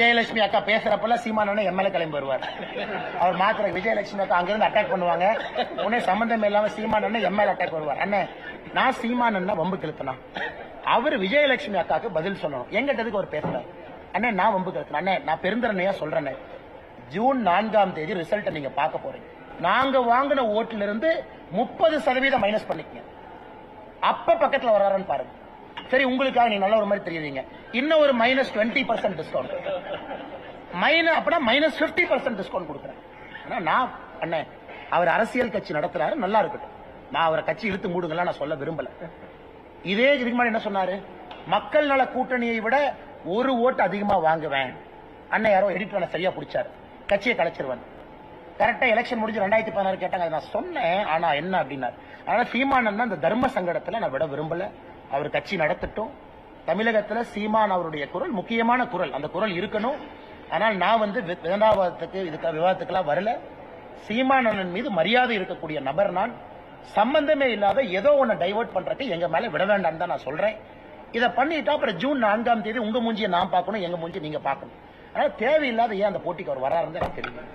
விஜயலட்சுமி அக்கா பேசுறப்பெல்லாம் சீமான எம்எல்ஏ கிளம்பி வருவார். அவர் மாத்திர விஜயலட்சுமி அக்கா அங்கிருந்து அட்டாக் பண்ணுவாங்க. உடனே சம்பந்தம் இல்லாம சீமான எம்எல்ஏ அட்டாக் வருவார். அண்ணன் நான் சீமான வம்பு கிழத்தனா அவர் விஜயலட்சுமி அக்காக்கு பதில் சொல்லணும். எங்கிட்டதுக்கு அவர் பேசுறாரு? அண்ணே நான் வம்பு கிழத்தன அண்ணன் நான் பெருந்தரணையா சொல்றேன் ஜூன் நான்காம் தேதி ரிசல்ட்டை நீங்க பார்க்க போறீங்க. நாங்க வாங்கின ஓட்டுல இருந்து முப்பது சதவீதம் மைனஸ் பண்ணிக்கங்க. அப்ப பக்கத்துல வராருன்னு பாருங்க. சரி உங்களுக்காக நீங்க நல்ல ஒரு மாதிரி தெரியுறீங்க. இன்னும் ஒரு minus twenty percent discount minus அப்படின்னா மைனஸ் பிப்டி பர்சன்ட் டிஸ்கவுண்ட் கொடுக்குறேன். நான் அண்ணே அவர் அரசியல் கட்சி நடத்துறாரு நல்லா இருக்கட்டும். நான் அவரை கட்சி இழுத்து மூடுங்கலாம் நான் சொல்ல விரும்பல. இதே இதுக்கு முன்னாடி என்ன சொன்னாரு? மக்கள் நல கூட்டணியை விட ஒரு ஓட்டு அதிகமா வாங்குவேன். அண்ணன் யாரோ எடிட் பண்ண சரியா பிடிச்சாரு. கட்சியை கலைச்சிருவேன் கரெக்டா எலெக்ஷன் முடிஞ்சு ரெண்டாயிரத்தி பதினாறு கேட்டாங்க. அதை நான் சொன்னேன் ஆனா என்ன அப்படின்னாரு. அதனால சீமானன் அந்த தர்ம சங்கடத்துல நான் விட விரும்பல. அவர் கட்சி நடத்தட்டும். தமிழகத்துல சீமான் அவருடைய குரல் முக்கியமான குரல். அந்த குரல் இருக்கணும். ஆனால் நான் வந்து வி- விதண்டாவாதத்துக்கு இதுக்கு விவாதத்துக்கெல்லாம் வரல. சீமானன் மீது மரியாதை இருக்கக்கூடிய நபர் நான். சம்பந்தமே இல்லாத ஏதோ ஒன்னு டைவர்ட் பண்றதுக்கு எங்க மேல விட வேண்டாம்னு தான் நான் சொல்றேன். இதை பண்ணிட்டா அப்புறம் ஜூன் நான்காம் தேதி உங்க மூஞ்சியை நான் பார்க்கணும் எங்க மூஞ்சி நீங்க பார்க்கணும். ஆனால் தேவையில்லாத ஏன் அந்த போட்டிக்கு அவர் வராருன்னு எனக்கு தெரியும்